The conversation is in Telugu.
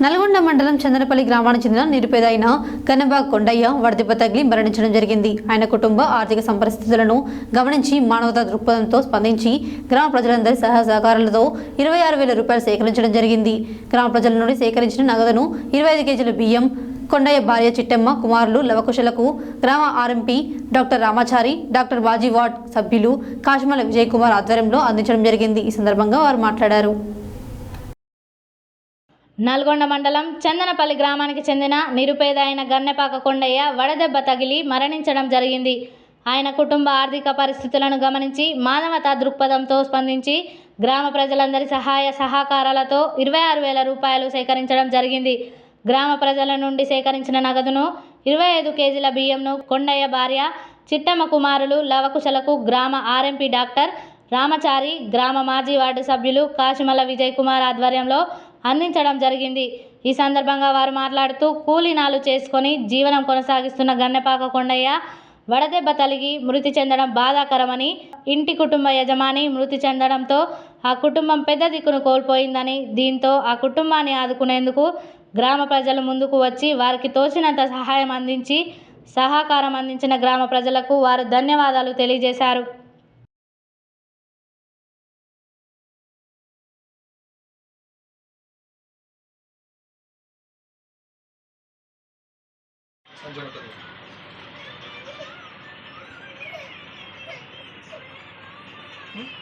నల్గొండ మండలం చంద్రపల్లి గ్రామానికి చెందిన నిరుపేద అయిన కన్నబాగ్ కొండయ్య వడదెబ్బ తగిలి మరణించడం జరిగింది. ఆయన కుటుంబ ఆర్థిక సంపరిస్థితులను గమనించి మానవతా దృక్పథంతో స్పందించి గ్రామ ప్రజలందరి సహా సహకారాలతో ఇరవై ఆరు వేల రూపాయలు సేకరించడం జరిగింది. గ్రామ ప్రజల నుండి సేకరించిన నగదును ఇరవై ఐదు కేజీల బియ్యం కొండయ్య భార్య చిట్టమ్మ కుమారులు లవకుశలకు గ్రామ RMP doctor Ramachari doctor Baji ward సభ్యులు కాశమల విజయ్ కుమార్ ఆధ్వర్యంలో అందించడం జరిగింది. ఈ సందర్భంగా వారు మాట్లాడారు. నల్గొండ మండలం చందనపల్లి గ్రామానికి చెందిన నిరుపేద అయిన గన్నెపాక కొండయ్య వడదెబ్బ తగిలి మరణించడం జరిగింది. ఆయన కుటుంబ ఆర్థిక పరిస్థితులను గమనించి మానవతా దృక్పథంతో స్పందించి గ్రామ ప్రజలందరి సహాయ సహకారాలతో ఇరవై ఆరు వేల రూపాయలు సేకరించడం జరిగింది. గ్రామ ప్రజల నుండి సేకరించిన నగదును ఇరవై ఐదు కేజీల బియ్యంను కొండయ్య భార్య చిట్టమ్మ కుమారులు లవకుశలకు గ్రామ ఆర్ఎంపీ డాక్టర్ రామచారి గ్రామ మాజీ వార్డు సభ్యులు కాశిమల విజయ్ కుమార్ ఆధ్వర్యంలో అందించడం జరిగింది. ఈ సందర్భంగా వారు మాట్లాడుతూ కూలీనాలు చేసుకొని జీవనం కొనసాగిస్తున్న గన్నెపాక కొండయ్య వడదెబ్బ తలిగి మృతి చెందడం బాధాకరమని ఇంటి కుటుంబ యజమాని మృతి చెందడంతో ఆ కుటుంబం పెద్ద దిక్కును కోల్పోయిందని దీంతో ఆ కుటుంబాన్ని ఆదుకునేందుకు గ్రామ ప్రజలు ముందుకు వచ్చి వారికి తోచినంత సహాయం అందించి సహకారం అందించిన గ్రామ ప్రజలకు వారు ధన్యవాదాలు తెలియజేశారు. 30メート。ん？